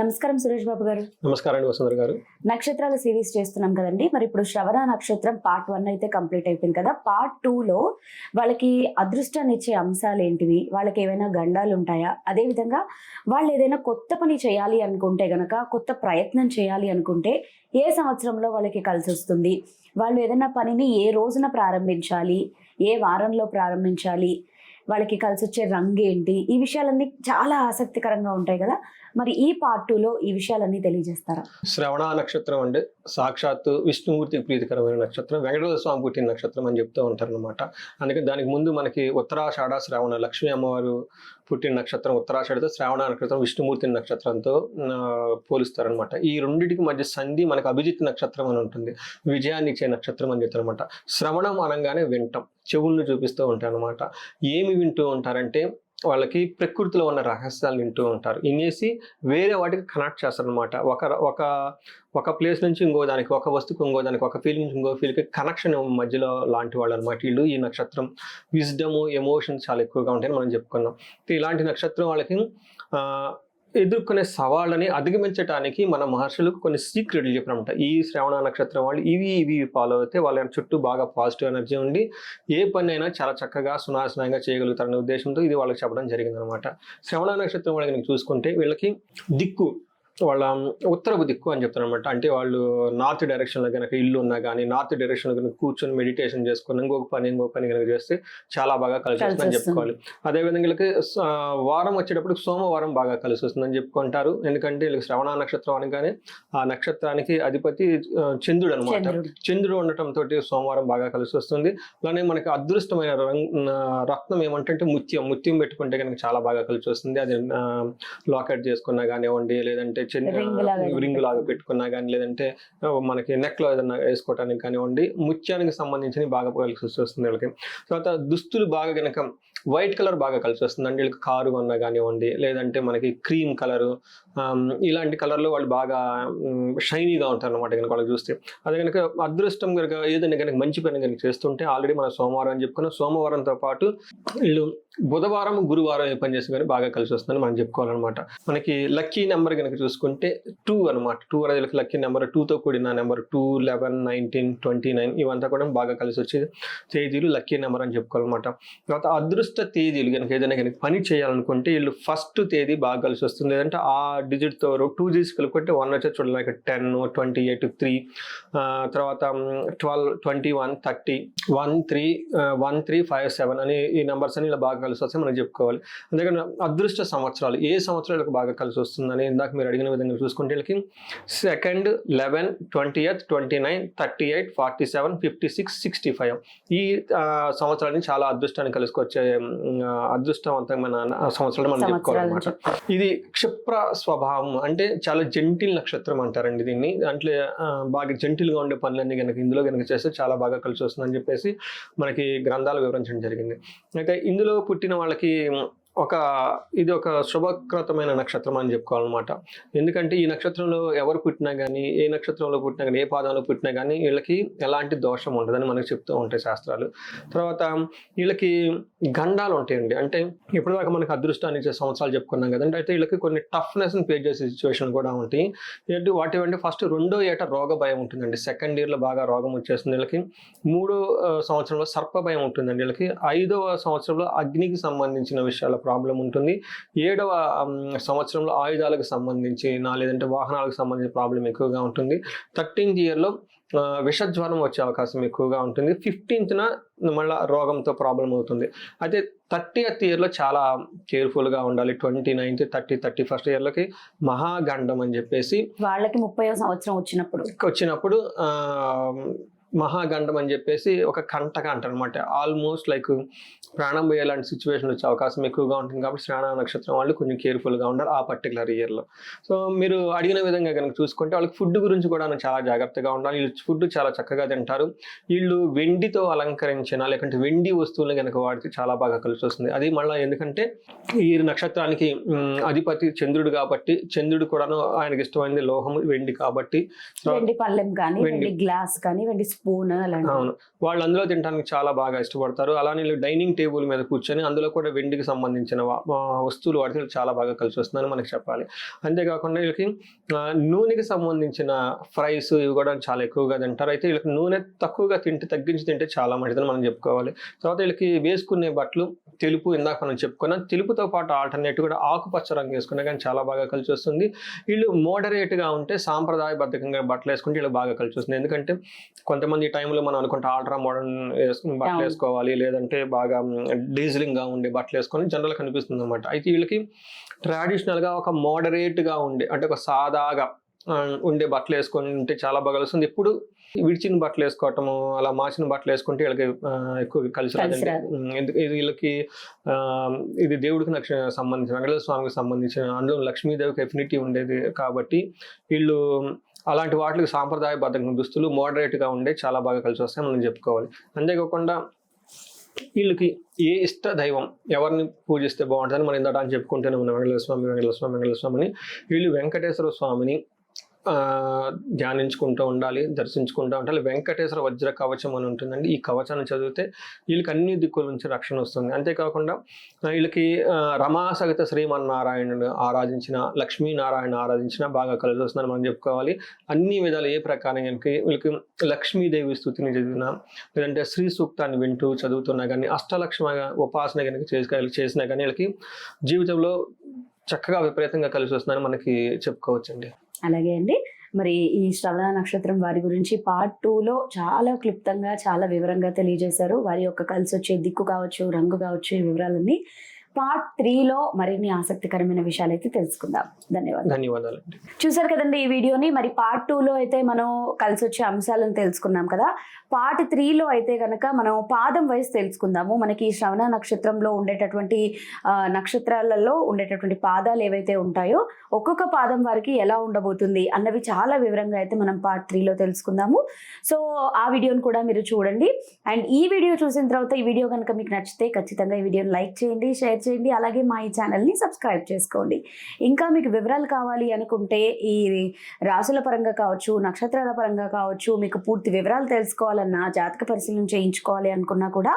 నమస్కారం సురేష్ బాబు గారు. నమస్కారం వసుంధర గారు. నక్షత్రాల సిరీస్ చేస్తున్నాం కదండి. మరి ఇప్పుడు శ్రవణ నక్షత్రం పార్ట్ వన్ అయితే కంప్లీట్ అయిపోయింది కదా. పార్ట్ టూ లో వాళ్ళకి అదృష్టాన్ని ఇచ్చే అంశాలు ఏంటివి? వాళ్ళకి ఏమైనా గండాలు ఉంటాయా? అదే విధంగా వాళ్ళు ఏదైనా కొత్త పని చేయాలి అనుకుంటే గనక కొత్త ప్రయత్నం చేయాలి అనుకుంటే ఏ సంవత్సరంలో వాళ్ళకి కలిసి వస్తుంది? వాళ్ళు ఏదైనా పనిని ఏ రోజున ప్రారంభించాలి? ఏ వారంలో ప్రారంభించాలి? వాళ్ళకి కలిసి వచ్చే రంగు ఏంటి ఈ విషయాలన్నీ చాలా ఆసక్తికరంగా ఉంటాయి కదా? మరి ఈ పార్ట్ టూలో ఈ విషయాలన్నీ తెలియజేస్తారా? శ్రవణ నక్షత్రం అంటే సాక్షాత్తు విష్ణుమూర్తికి ప్రీతికరమైన నక్షత్రం వెంకటేశ్వర స్వామి పుట్టిన నక్షత్రం అని చెప్తూ ఉంటారు అనమాట అందుకని దానికి ముందు మనకి ఉత్తరాషాఢ శ్రవణ లక్ష్మీ అమ్మవారు పుట్టిన నక్షత్రం ఉత్తరాషాఢతో శ్రావణ నక్షత్రం విష్ణుమూర్తి నక్షత్రంతో పోలుస్తారనమాట ఈ రెండింటికి మధ్య సంధి మనకు అభిజిత్ నక్షత్రం అని ఉంటుంది. విజయాన్ని ఇచ్చే నక్షత్రం అని చెప్తారనమాట శ్రవణం అనగానే వింటాం. చెవులను చూపిస్తూ ఉంటాయి అనమాట ఏమి వింటూ ఉంటారంటే వాళ్ళకి ప్రకృతిలో ఉన్న రహస్యాలు వింటూ ఉంటారు. వినేసి వేరే వాటికి కనెక్ట్ చేస్తారనమాట ఒక ఒక ఒక ప్లేస్ నుంచి ఇంకో దానికి ఒక వస్తువుకి ఇంకో దానికి ఒక ఫీల్ నుంచి ఇంకో ఫీల్కి కనెక్షన్ మధ్యలో లాంటి వాళ్ళు అనమాట వీళ్ళు ఈ నక్షత్రం విజ్డము ఎమోషన్స్ చాలా ఎక్కువగా ఉంటాయని మనం చెప్పుకున్నాం. ఇలాంటి నక్షత్రం వాళ్ళకి ఎదుర్కొనే సవాళ్ళని అధిగమించడానికి మన మహర్షులకు కొన్ని సీక్రెట్లు చెప్పినమాట. ఈ శ్రవణ నక్షత్రం వాళ్ళు ఇవి ఇవి ఫాలో అయితే వాళ్ళ చుట్టూ బాగా పాజిటివ్ ఎనర్జీ ఉండి ఏ పని అయినా చాలా చక్కగా సునాశనంగా చేయగలుగుతారనే ఉద్దేశంతో ఇది వాళ్ళకి చెప్పడం జరిగిందనమాట. శ్రవణ నక్షత్రం వాళ్ళకి చూసుకుంటే వీళ్ళకి దిక్కు వాళ్ళ ఉత్తరపు దిక్కు అని చెప్తారు అనమాట అంటే వాళ్ళు నార్త్ డైరెక్షన్లో కనుక ఇల్లు ఉన్నా కానీ నార్త్ డైరెక్షన్లో కనుక కూర్చొని మెడిటేషన్ చేసుకుని ఇంకొక పని ఇంకొక పని కనుక చేస్తే చాలా బాగా కలిసి వస్తుందని వస్తుంది. చెప్పుకోవాలి. అదేవిధంగా వీళ్ళకి వారం వచ్చేటప్పుడు సోమవారం బాగా కలిసి వస్తుందని చెప్పుకుంటారు. ఎందుకంటే వీళ్ళకి శ్రవణ నక్షత్రం అనగానే ఆ నక్షత్రానికి అధిపతి చంద్రుడు అనమాట. చంద్రుడు. చంద్రుడు ఉండటం తోటి సోమవారం బాగా కలిసి వస్తుంది. అలానే మనకి అదృష్టమైన రత్నం ఏమంటే ముత్యం. ముత్యం పెట్టుకుంటే కనుక చాలా బాగా కలిసి వస్తుంది. అది లాకెట్ చేసుకున్నా కానివ్వండి లేదంటే రింగ్ లాగా పెట్టుకున్నా కానీ లేదంటే మనకి నెక్లో ఏదైనా వేసుకోవడానికి కానివ్వండి ముత్యానికి సంబంధించిన బాగా కలిసి వస్తుంది వీళ్ళకి. తర్వాత దుస్తులు బాగా కనుక వైట్ కలర్ బాగా కలిసి వస్తుంది అంటే వీళ్ళకి కారు కొన్నా కానివ్వండి లేదంటే మనకి క్రీమ్ కలరు ఇలాంటి కలర్లో వాళ్ళు బాగా షైనీగా ఉంటారు అనమాట కనుక వాళ్ళకి చూస్తే. అదే కనుక అదృష్టం కనుక ఏదైనా కనుక మంచి పని కనుక చేస్తుంటే ఆల్రెడీ మన సోమవారం అని చెప్పుకున్న. సోమవారంతో పాటు వీళ్ళు బుధవారం గురువారం ఏ పని చేసి కానీ బాగా కలిసి వస్తుందని మనం చెప్పుకోవాలన్నమాట. మనకి లక్కీ నెంబర్ కనుక చూసుకుంటే టూ అనమాట టూ అనేది లక్కీ నెంబర్ టూతో కూడిన number two eleven nineteen twenty nine ఇవంతా కూడా బాగా కలిసి వచ్చే తేదీలు లక్కీ నెంబర్ అని చెప్పుకోవాలన్నమాట. తర్వాత అదృష్ట తేదీలు కనుక ఏదైనా కనుక పని చేయాలనుకుంటే వీళ్ళు ఫస్ట్ తేదీ బాగా కలిసి వస్తుంది. లేదంటే ఆ డిజిట్తో టూ డిజిట్స్ కలుపుకుంటే వన్ వచ్చే చూడలేక టెన్ ట్వంటీ ఎయిట్ త్రీ తర్వాత twelve twenty one thirty one three one three five seven అని ఈ నెంబర్స్ అని ఇలా బాగా కలిసి వస్తే మనం చెప్పుకోవాలి. అందుకని అదృష్ట సంవత్సరాలు ఏ సంవత్సరాలకు బాగా కలిసి వస్తుందని ఇందాక మీరు అడిగిన విధంగా చూసుకుంటే వీళ్ళకి second eleven twenty eighth twenty nine thirty eight forty seven fifty six sixty five ఈ ఆ, సంవత్సరాలని చాలా అదృష్టాన్ని కలుసుకొచ్చే అదృష్టవంతమైన సంవత్సరాలు మనం చెప్పుకోవాలన్నమాట. ఇది క్షిప్ర స్వభావం అంటే చాలా జెంటిల్ నక్షత్రం అంటారండి దీన్ని. దాంట్లో బాగా జెంటిల్గా ఉండే పనులన్నీ కనుక ఇందులో కనుక చేస్తే చాలా బాగా కలిసి వస్తుందని చెప్పేసి మనకి గ్రంథాలు వివరించడం జరిగింది. అయితే ఇందులో పుట్టిన వాళ్ళకి ఒక ఇది ఒక శుభకృతమైన నక్షత్రం అని చెప్పుకోవాలన్నమాట. ఎందుకంటే ఈ నక్షత్రంలో ఎవరు పుట్టినా కానీ ఏ నక్షత్రంలో పుట్టినా కానీ ఏ పాదంలో పుట్టినా కానీ వీళ్ళకి ఎలాంటి దోషం ఉండదని మనకు చెప్తూ ఉంటాయి శాస్త్రాలు. తర్వాత వీళ్ళకి గండాలు ఉంటాయండి. అంటే ఇప్పటిదాకా మనకు అదృష్టాన్ని ఇచ్చే సంవత్సరాలు చెప్పుకున్నాం కదండి. అయితే వీళ్ళకి కొన్ని టఫ్నెస్ని ఫేస్ చేసే సిచ్యువేషన్ కూడా ఉంటాయి. ఏంటి వాటి అంటే ఫస్ట్ రెండో ఏట రోగ భయం ఉంటుందండి. సెకండ్ ఇయర్లో బాగా రోగం వచ్చేస్తుంది వీళ్ళకి. మూడో సంవత్సరంలో సర్ప భయం ఉంటుందండి వీళ్ళకి. ఐదవ సంవత్సరంలో అగ్నికి సంబంధించిన విషయాల ప్రాబ్లం ఉంటుంది. ఏడవ సంవత్సరంలో ఆయుధాలకు సంబంధించి నా లేదంటే వాహనాలకు సంబంధించిన ప్రాబ్లం ఎక్కువగా ఉంటుంది. థర్టీన్త్ ఇయర్లో విషజ్వరం వచ్చే అవకాశం ఎక్కువగా ఉంటుంది. ఫిఫ్టీన్త్న మళ్ళీ రోగంతో ప్రాబ్లం అవుతుంది. అయితే థర్టీ ఎత్ ఇయర్లో చాలా కేర్ఫుల్గా ఉండాలి. Twenty ninth thirty thirty first ఇయర్లకి మహాగండం అని చెప్పేసి వాళ్ళకి ముప్పై సంవత్సరం వచ్చినప్పుడు. వచ్చినప్పుడు మహాగండం అని చెప్పేసి ఒక కంటక అంటారు అనమాట ఆల్మోస్ట్ లైక్ ప్రాణం పోయేలాంటి సిచ్యువేషన్ వచ్చే అవకాశం ఎక్కువగా ఉంటుంది కాబట్టి శ్రావణ నక్షత్రం వాళ్ళు కొంచెం కేర్ఫుల్గా ఉండాలి ఆ పర్టికులర్ ఇయర్లో సో మీరు అడిగిన విధంగా కనుక చూసుకుంటే వాళ్ళకి ఫుడ్ గురించి కూడా చాలా జాగ్రత్తగా ఉండాలి. వీళ్ళు ఫుడ్ చాలా చక్కగా తింటారు. వీళ్ళు వెండితో అలంకరించిన లేకుంటే వెండి వస్తువులను కనుక వాడితే చాలా బాగా కలిసి వస్తుంది. అది మళ్ళీ ఎందుకంటే ఈ నక్షత్రానికి అధిపతి చంద్రుడు కాబట్టి చంద్రుడు కూడాను ఆయనకి ఇష్టమైనది లోహం వెండి కాబట్టి వెండి పళ్ళెం కానీ. వెండి గ్లాస్ కానీ వెండి స్పూన్ అలాంటి అవును. వాళ్ళు అందులో తినడానికి చాలా బాగా ఇష్టపడతారు. అలానే వీళ్ళు డైనింగ్ టేబుల్ మీద కూర్చొని అందులో కూడా వెండికి సంబంధించిన వస్తువులు వాడితే చాలా బాగా కలిసి వస్తుందని మనకి చెప్పాలి. అంతేకాకుండా వీళ్ళకి నూనెకి సంబంధించిన ఫ్రైస్ ఇవి కూడా చాలా ఎక్కువగా తింటారు. అయితే వీళ్ళకి నూనె తక్కువగా తింటే తగ్గించి తింటే చాలా మంచిదని మనం చెప్పుకోవాలి. తర్వాత వీళ్ళకి వేసుకునే బట్టలు తెలుపు ఇందాక మనం చెప్పుకున్నాం. తెలుపుతో పాటు ఆల్టర్నేట్ కూడా ఆకుపచ్చ రంగు వేసుకున్నా కానీ చాలా బాగా కలిసి వస్తుంది. వీళ్ళు మోడరేట్గా ఉంటే సాంప్రదాయబద్ధంగా బట్టలు వేసుకుంటే వీళ్ళు బాగా కలిసి వస్తుంది. ఎందుకంటే కొంత కొంతమంది టైంలో మనం అనుకుంటే ఆల్ట్రా మోడర్న్ వేసుకుని బట్టలు. వేసుకోవాలి లేదంటే బాగా డీజిలింగ్గా ఉండే బట్టలు వేసుకొని జనరల్ కనిపిస్తుంది అనమాట అయితే వీళ్ళకి ట్రెడిషనల్గా ఒక మోడరేట్గా ఉండే అంటే ఒక సాదాగా ఉండే బట్టలు వేసుకొని ఉంటే చాలా బాగా కలుస్తుంది. ఎప్పుడు విడిచిన బట్టలు వేసుకోవటము అలా మార్చిన బట్టలు వేసుకుంటే వీళ్ళకి ఎక్కువ కలిసి రాదండి. ఎందుకు ఇది వీళ్ళకి ఇది దేవుడికి నక్ష సంబంధించిన వెంకటేశ్వర స్వామికి సంబంధించిన అందులో లక్ష్మీదేవికి ఎఫినిటీ ఉండేది కాబట్టి వీళ్ళు అలాంటి వాటికి సాంప్రదాయబద్ధంగా దుస్తులు మోడరేట్గా ఉండే చాలా బాగా కలిసి వస్తాయి మనం చెప్పుకోవాలి. అంతేకాకుండా వీళ్ళకి ఏ ఇష్ట దైవం ఎవరిని పూజిస్తే బాగుంటుందని మనం ఇందాక అని చెప్పుకుంటూనే ఉన్నాం. వెంకటేశ్వర స్వామి వెంకటేశ్వర స్వామి వెంకటేశ్వర స్వామిని వీళ్ళు వెంకటేశ్వర స్వామిని ధ్యానించుకుంటూ ఉండాలి దర్శించుకుంటూ ఉండాలి. వెంకటేశ్వర వజ్ర కవచం అని ఉంటుందండి. ఈ కవచాన్ని చదివితే వీళ్ళకి అన్ని దిక్కుల నుంచి రక్షణ వస్తుంది. అంతేకాకుండా వీళ్ళకి రమాసగత శ్రీమన్నారాయణుడు ఆరాధించిన లక్ష్మీనారాయణ ఆరాధించిన బాగా కలిసి వస్తుందని మనం చెప్పుకోవాలి. అన్ని విధాలు ఏ ప్రకారం వీళ్ళకి వీళ్ళకి లక్ష్మీదేవి స్థుతిని చదివినా లేదంటే శ్రీ సూక్తాన్ని వింటూ చదువుతున్నా కానీ అష్టలక్ష్మగా ఉపాసన కనుక చేసి చేసినా కానీ వీళ్ళకి జీవితంలో చక్కగా విపరీతంగా కలిసి వస్తుందని మనకి చెప్పుకోవచ్చండి. అలాగే అండి. మరి ఈ శ్రవణ నక్షత్రం వారి గురించి పార్ట్ టూలో చాలా క్లుప్తంగా చాలా వివరంగా తెలియజేశారు. వారి యొక్క కలిసి వచ్చే దిక్కు కావచ్చు రంగు కావచ్చు ఈ వివరాలన్నీ పార్ట్ త్రీలో మరిన్ని ఆసక్తికరమైన విషయాలు అయితే తెలుసుకుందాం. ధన్యవాదాలు. ధన్యవాదాలు చూసారు కదండి ఈ వీడియోని? మరి పార్ట్ టూలో అయితే మనం కలిసి వచ్చే అంశాలను తెలుసుకున్నాం కదా? పార్ట్ త్రీలో అయితే కనుక మనం పాదం వయసు తెలుసుకుందాము. మనకి శ్రవణ నక్షత్రంలో ఉండేటటువంటి నక్షత్రాలలో ఉండేటటువంటి పాదాలు ఏవైతే ఉంటాయో ఒక్కొక్క పాదం వారికి ఎలా ఉండబోతుంది అన్నవి చాలా వివరంగా అయితే మనం పార్ట్ త్రీలో తెలుసుకుందాము. సో ఆ వీడియోని కూడా మీరు చూడండి. అండ్ ఈ వీడియో చూసిన తర్వాత ఈ వీడియో కనుక మీకు నచ్చితే ఖచ్చితంగా ఈ వీడియోని లైక్ చేయండి షేర్ చేయండి. అలాగే మా ఈ ఛానల్ని సబ్స్క్రైబ్ చేసుకోండి. ఇంకా మీకు వివరాలు కావాలి అనుకుంటే ఈ రాసుల పరంగా కావచ్చు నక్షత్రాల పరంగా కావచ్చు మీకు పూర్తి వివరాలు తెలుసుకోవాలన్నా జాతక పరిశీలన చేయించుకోవాలి అనుకున్నా కూడా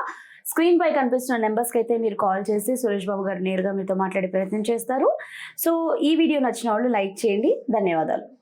స్క్రీన్ పై కనిపిస్తున్న నెంబర్స్కి అయితే మీరు కాల్ చేసి సురేష్ బాబు గారు నేరుగా మీతో మాట్లాడే ప్రయత్నం చేస్తారు. సో ఈ వీడియో నచ్చిన వాళ్ళు లైక్ చేయండి. ధన్యవాదాలు.